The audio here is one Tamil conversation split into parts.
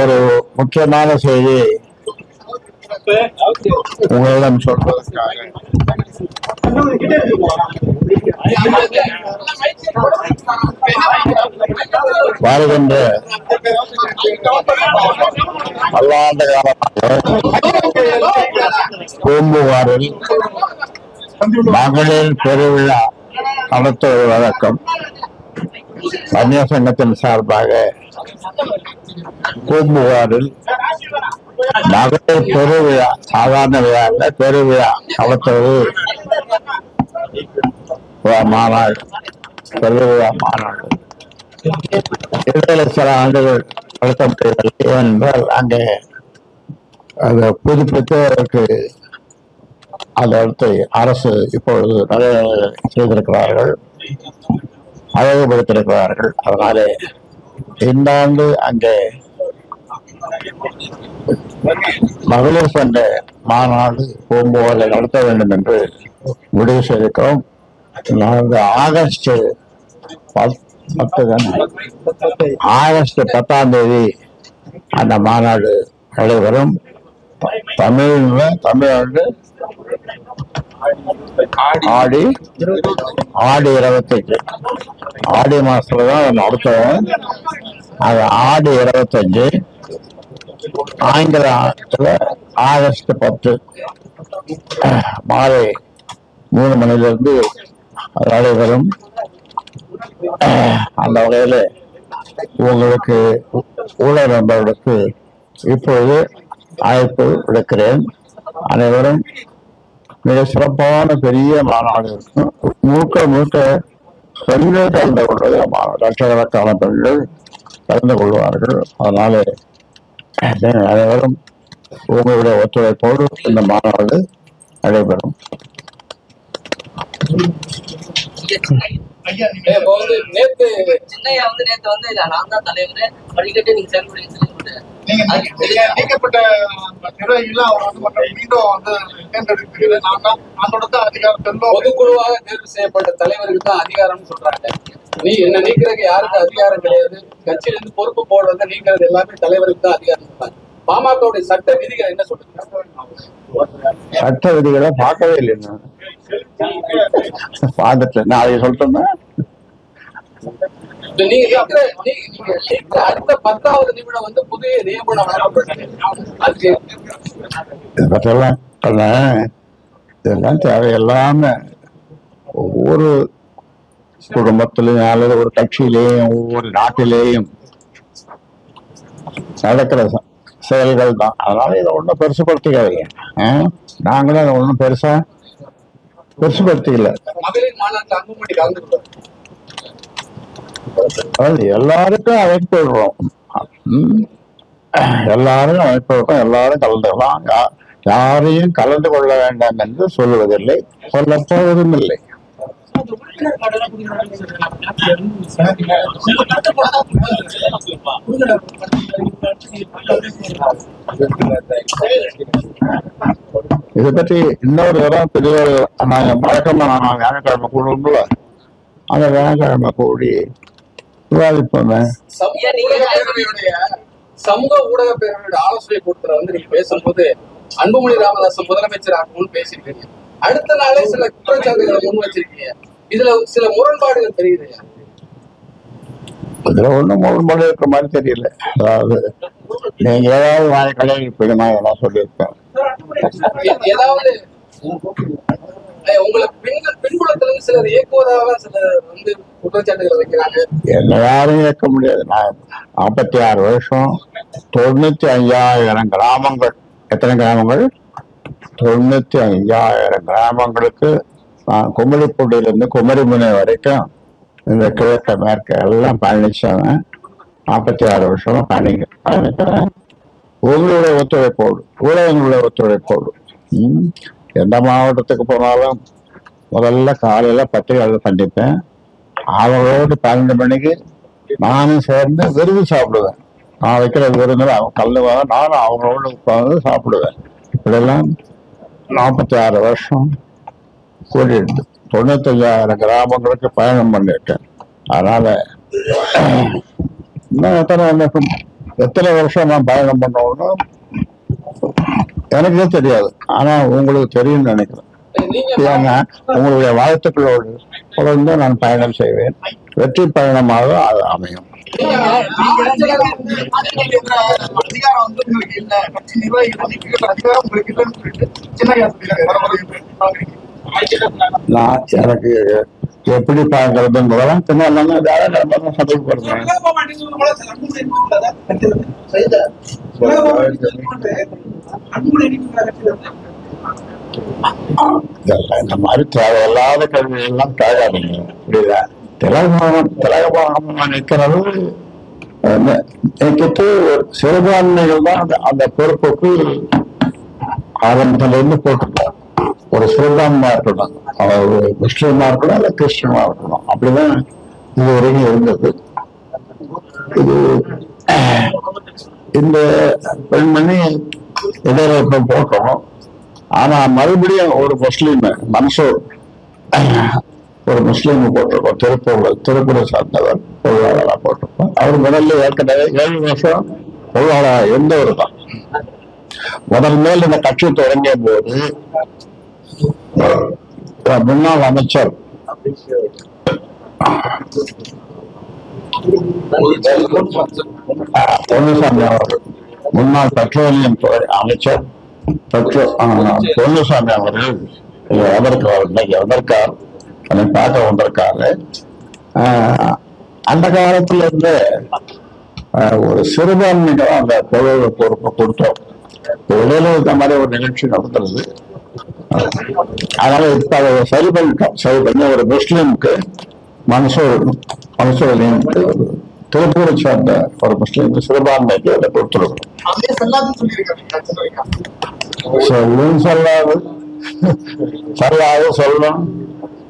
ஒரு முக்கியமான செய்தி. உங்களிடம் சொல்வதற்காக வருகின்ற பல்லாண்டு காலமாக பூம்புகாரில் மகளிர் பெருவிழா நடத்துவது வழக்கம். வன்னிய சங்கத்தின் சார்பாக பூம்புகாரில் மகளிர் பெருவிழா சாதாரண விழா இல்ல பெருவிழா நடத்துவது மாநாடு. பெருவிழா மாநாடு. இடையில சில ஆண்டுகள் நடத்த முடியவில்லை ஏனென்றால் அங்கே அதை புதுப்பித்ததற்கு அந்த இடத்தை அரசு இப்பொழுது நிறைய செய்திருக்கிறார்கள் அழகுபடுத்தியிருக்கிறார்கள். அதனாலே இந்த ஆண்டு அங்கே மகளிர் சங்க மாநாடு பூம்புகாரில் நடத்த வேண்டும் என்று முடிவு செய்திருக்கிறோம். நாங்கள் ஆகஸ்ட் பத்- பத்து ஆகஸ்ட் பத்தாம் தேதி அந்த மாநாடு நடைபெறும். த- தமிழ்ல தமிழ்நாடு ஆடி ஆடி இருபத்தஞ்சு ஆடி மாசத்துல தான் நடத்துவோம். அது ஆடி இருபத்தஞ்சு ஆங்கில ஆண்டுல ஆகஸ்ட் பத்து மாலை மூணு மணிலிருந்து அது நடைபெறும். அந்த வகையில உங்களுக்கு ஊழல் நண்பர்களுக்கு இப்பொழுது அழைப்பு விடுக்கிறேன். அனைவரும் மிக சிறப்பான பெரிய மாநாடு இருக்கும் முழுக்க முழுக்க பெண்கள் கலந்து கொள்வது மாநாடு லட்சக்கணக்கான பெண்கள் கலந்து கொள்வார்கள். அதனால அனைவரும் உங்களுடைய ஒத்துழைப்போடு இந்த மாநாடு நடைபெறும். நேத்து சின்னையா வந்து நேத்து வந்து நான் தான் தலைவர். படிக்கட்டு நீங்க சேர்க்க நீக்கப்பட்ட நிர்வாகிகள் அவர் வந்து மீண்டும் வந்து தேர்ந்தெடுக்கிறது நான் தான் அதோட தான் அதிகாரம் பொதுக்குழுவாக தேர்வு செய்யப்பட்ட தலைவருக்கு தான் அதிகாரம்னு சொல்றாங்க. நீ என்ன நீக்கிறதுக்கு யாருக்கு அதிகாரம் கிடையாது? கட்சியில இருந்து பொறுப்பு போடுறது நீக்கிறது எல்லாமே தலைவருக்கு தான் அதிகாரம் சொல்றாங்க பாமகவுடைய சட்ட விதிகள் என்ன சொல்லுங்க சட்ட விதிகளை பார்க்கவே இல்லை நான் அதை சொல்லிட்டோம்னா இப்ப நீங்க இருக்கிற நீ- நீங்க இருக்கிற அடுத்த பத்தாவது நிமிடம் வந்து புதிய நியமனம் வழங்கப்பட்டது அதுக்கு இதை பற்றியெல்லாம் சொல்ல இதெல்லாம் தேவையில்லாம ஒவ்வொரு குடும்பத்திலையும் அல்லது ஒரு கட்சியிலேயும் ஒவ்வொரு நாட்டிலேயும் நடக்கிற செயல்கள் தான். அதனால இதை ஒன்றும் பெருசுப்படுத்திக்காதீங்க ஆ? நாங்களும் அதை ஒன்றும் பெருசா பெருசுப்படுத்திக்கல மகளிர் மாநாட்டில் அன்புமணி கலந்துக்கிட்டார் அதாவது எல்லாருக்கும் அழைப்பு விடுறோம். எல்லாரும் அழைப்பு விடுறோம். எல்லாரும் கலந்துக்கலாம் யா- யாரையும் கலந்து கொள்ள வேண்டாம் என்று சொல்லுவதில்லை சொல்லப்போவதும் இல்லை. இதை பற்றி இன்னொரு தரம் பெரிய நாங்கள் வழக்கமாக நாங்கள் வியாழக்கிழமை கூடுவோம்ல. அந்த வியாழக்கிழமை கூடி விவாதிப்போமே. சமூக ஊடக பேரவையோட ஆலோசனை கூட்டத்துல வந்து நீங்க பேசும்போது அன்புமணி ராமதாஸ் முதலமைச்சர் ஆகணும்னு பேசியிருக்கீங்க. அடுத்த நாளே சில குற்றச்சாட்டுகளை முன் வச்சிருக்கீங்க. இதுல சில முரண்பாடுகள் தெரியுது. இதுல ஒண்ணும் முரண்பாடு இருக்கிற மாதிரி தெரியல. அதாவது நீங்க ஏதாவது வாய் கடையில் நான் இதெல்லாம் சொல்லியிருப்பேன். எ- ஏதாவது உங்களுக்கு பெண்கள் சிலர் இயக்குவதாக வந்து வைக்கிறாங்க. என்ன யாரும் இயக்க முடியாது. நான் நாற்பத்தி ஆறு வருஷம் தொண்ணூத்தி ஐயாயிரம் கிராமங்கள். எத்தனை கிராமங்கள்? தொண்ணூத்தி ஐயாயிரம் கிராமங்களுக்கு நான் குமரிப்பூண்டியிலிருந்து குமரிமுனை வரைக்கும் இந்த கிழக்க மேற்க எல்லாம் பயணிச்சவன் நாற்பத்தி ஆறு வருஷமா பயணிக்க பயணிக்கிறேன். உங்களுடைய ஒத்துழைப்போடு ஊடகங்களுடைய ஒத்துழைப்போடு. எந்த மாவட்டத்துக்கு போனாலும் முதல்ல காலையில பத்திரிகையாளர் சந்திப்பேன். அவங்களோடு பன்னெண்டு மணிக்கு நானும் சேர்ந்து விருது சாப்பிடுவேன். நான் வைக்கிற விருந்தில் அவங்க கல்லுவாங்க நானும் அவங்களோட உட்காந்து சாப்பிடுவேன். இப்படியெல்லாம் நாற்பத்தி ஆறு வருஷம் கூட்டிட்டு தொண்ணூத்தஞ்சாயிரம் கிராமங்களுக்கு பயணம் பண்ணிட்டேன் அதனால இன்னும் எத்தனை எத்தனை வருஷம் நான் பயணம் பண்ணோம்னா எனக்கே தெரியாது. ஆனா உங்களுக்கு தெரியும்னு நினைக்கிறேன். ஏன்னா உங்களுடைய வாழ்த்துக்களோடு தொடர்ந்து நான் பயணம் செய்வேன். வெற்றி பயணமாக அது அமையும். நான் எனக்கு எப்படி சபைக்கு வருவேன் இதெல்லாம் இந்த மாதிரி தேவையில்லாத கல்வி எல்லாம் கேட்காதீங்க புரியுதா திலகபாகம் திலகபாகம் நிற்கிறது நினைக்கிட்டு சிறுபான்மைகள் தான் அந்த அந்த பொறுப்புக்கு ஆரம்பத்துல இருந்து ஒரு சிறுபான்மையா இருக்கட்டும் அவர் ஒரு முஸ்லீமா இருக்கணும் இல்ல கிறிஸ்டியனா இருக்கணும் அப்படிதான் இது வரைக்கும் இருந்தது. இது இந்த பெண்மணி இடையில போட்டோம். ஆனா மறுபடியும் ஒரு முஸ்லீம் மன்சூர் ஒரு முஸ்லீம் போட்டிருக்கோம். திருப்பூர்ல திருப்பூரை சார்ந்தவர் பொருளாளராக போட்டிருக்கோம். அவர் முதல்ல ஏற்கனவே ஏழு வருஷம் எந்த இருந்தவர் தான். முதல் மேல் இந்த கட்சி தொடங்கிய போது முன்னாள் அமைச்சர் பொன்னுசாமி அவர்கள் முன்னாள் பெட்ரோலியம் துறை அமைச்சர் பெட்ரோ பொன்னுசாமி அவர்கள் இங்க இன்னைக்கு வந்திருக்கார்? அதை பார்க்க வந்திருக்காரு. அந்த காலத்துல இருந்து ஒரு சிறுபான்மைக்கு அந்த பொருள் பொறுப்பை கொடுத்தோம். இப்ப இடையில இந்த மாதிரி ஒரு நிகழ்ச்சி நடத்துறது. அதனால இப்ப அதை சரி பண்ணிட்டோம். சரி பண்ணி ஒரு முஸ்லீமுக்கு மன்சூர் ஒரு திருப்பூரை சேர்ந்த ஒரு முஸ்லீம் சிறுபான்மைக்கு அதை வைக்கா சொல்லும் சொல்லாது சொல்லாது சொல்லும்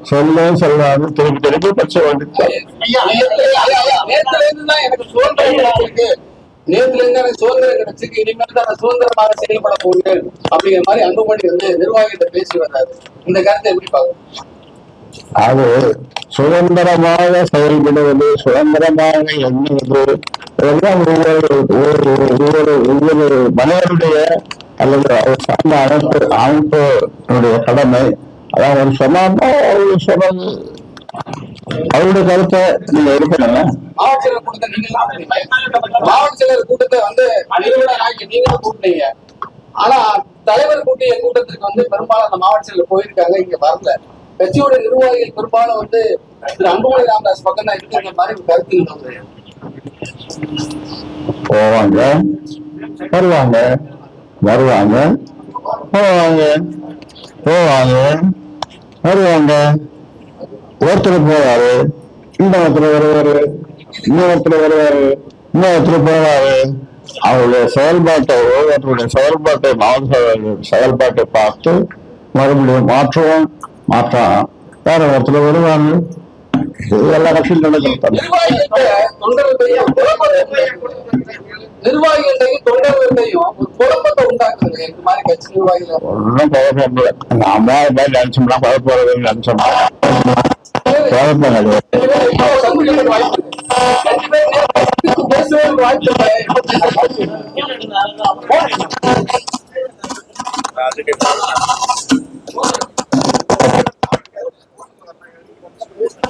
சொல்லும் சொல்லாது திருப்பி திருப்பி பச்சை ஐயா நேத்துல இருந்து தான் எனக்கு சுதந்திரம் கிடைச்சிருக்கு இனிமேல் தான் நான் சுதந்திரமாக செயல்பட போகிறேன் அப்படிங்கிற மாதிரி அன்புமணி வந்து நிர்வாகிகிட்ட பேசி வர்றாரு இந்த கருத்தை எப்படி பாக்குறோம் அது சுதந்திரமாக செயல்படுவது சுதந்திரமாக எண்ணுவது எல்லாம் ஒவ்வொரு ஒவ்வொரு ஒவ்வொரு ஒவ்வொரு மனிதனுடைய அல்லது அவர் சார்ந்த அமைப்பு அமைப்பினுடைய கடமை. அதான் அவர் சொன்னார்னா அவரு சொன்னது அவருடைய கருத்தை நீங்க எடுக்கணும் மாவட்ட செயலர் கூட்டத்தை வந்து நிறுவனர் கூட்டினீங்க. ஆனா தலைவர் கூட்டிய கூட்டத்திற்கு வந்து பெரும்பாலும் அந்த மாவட்ட செயலர் போயிருக்காங்க இங்க வரல. கட்சியோட நிர்வாகிகள் பெரும்பாலும் வந்து திரு அன்புமணி ராமதாஸ் பக்கம் தான் இருக்கிற மாதிரி கருத்து போவாங்க. வருவாங்க. வருவாங்க. போவாங்க. போவாங்க. வருவாங்க. ஒருத்தர் போவாரு. இன்னொருத்தர் வருவாரு. இன்னொருத்தர் வருவாரு. இன்னொருத்தர் போவாரு. அவருடைய செயல்பாட்டை ஒவ்வொருத்தருடைய செயல்பாட்டை மாவட்ட செயல்பாட்டை பார்த்து மறுபடியும் மாற்றுவோம். மாற்றம் வேற ஒருத்தர் வருவாங்க இது எல்லா கட்சியும் நடக்கிறது தானே. மாதிரி ஒன்றும் குழப்பம் இல்லை. நாம இது மாதிரி நினைச்சோம்னா குழப்பம் வருதுன்னு நினைச்சோம்னா குழப்பம் கிடையாது ரெண்டு பேரும் இப்போ சந்திக்கிறதுக்கு வாய்ப்பு இருக்கு. ரெண்டு பேரும் நேரத்துக்கு பேசுறதுக்கு வாய்ப்பு அவனாலையும் கணிக்க முடியாது ஆனா, நீங்க- அது நல்ல யோசிப்போம் யோசிப்போம். சொல்றீங்க இல்லையா அந்த மாதிரி ஒரு அது நான்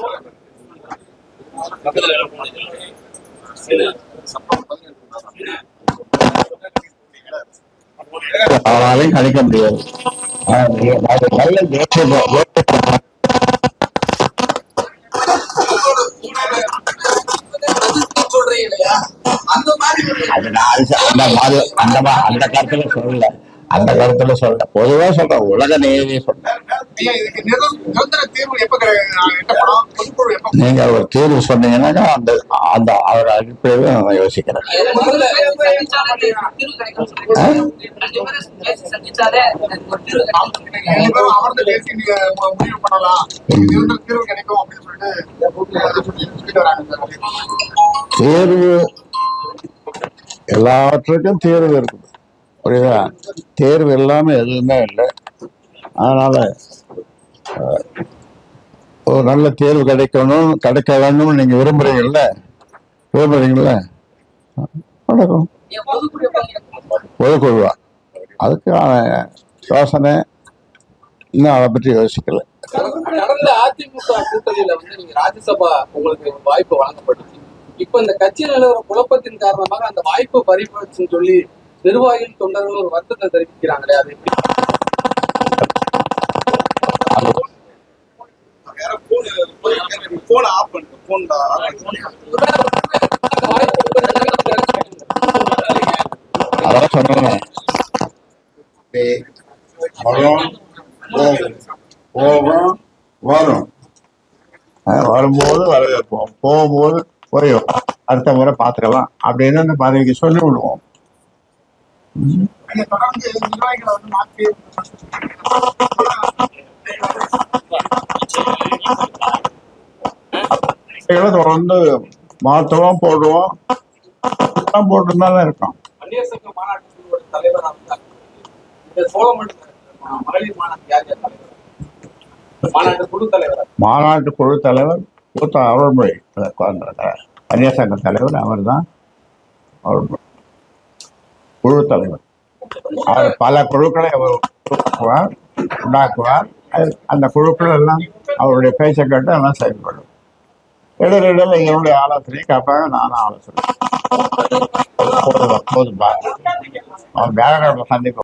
அது- அந்த மாதிரி அந்த முடியாது அந்த கருத்துல சொல்லல. அந்த கருத்துல சொல்ல பொதுவா சொல்றேன் உலக நீதி சொல்றேன். நீங்க ஒரு தீர்வு சொன்னீங்கன்னாக்கா அந்த அந்த அவர் அடிப்படையில நான் யோசிக்கிறேன் தீர்வு எல்லாவற்றுக்கும் தேர்வு இருக்குது. புரியுதா? தேர்வு இல்லாம எதுவுமே இல்லை. அதனால ஒரு நல்ல தேர்வு கிடைக்கணும் கிடைக்க வேணும்னு நீங்கள் விரும்புறீங்கல்ல? விரும்புறீங்கல்ல? நடக்கும் ஒதுக்குழுவா அதுக்கான யோசனை. இன்னும் அதை பற்றி யோசிக்கல. நடந்த அதிமுக கூட்டணியில வந்து நீங்க ராஜ்யசபா உங்களுக்கு ஒரு வாய்ப்பு வழங்கப்பட்டுச்சு. இப்ப இந்த கட்சி நிலவர குழப்பத்தின் காரணமாக அந்த வாய்ப்பு பறிபோச்சுன்னு சொல்லி நிர்வாகிகள் தொண்டர்கள் ஒரு வருத்தத்தை தெரிவிக்கிறாங்களே அது போன் ஆஃப் பண்ணுங்க போன். அதான் வரும் போகும். வரும். வரும்போது வரவேற்போம் போகும்போது போயும் அடுத்த முறை பார்த்துக்கலாம். அப்படின்னு அந்த பதவிக்கு சொல்லி விடுவோம். தொடர்ந்து வந்து மாற்றுவோம் போடுவோம். எல்லாம் போட்டுருந்தாலும் இருக்கோம். மாநாட்டு குழு தலைவர். மூத்த அருள்மொழி கன்னியா சங்க தலைவர் அவர் தான் அருள்மொழி. குழு தலைவர். அவர் பல குழுக்களை அவர் உருவாக்குவார் உண்டாக்குவார். அந்த குழுக்கள் எல்லாம் அவருடைய பேச்சை கேட்டு எல்லாம் செயல்படும். இடையில இடையில என்னுடைய ஆலோசனையை கேட்பாங்க நானும் ஆலோசனை போதும் போதும் அவன் வியாழக்கிழமை சந்திப்போம்.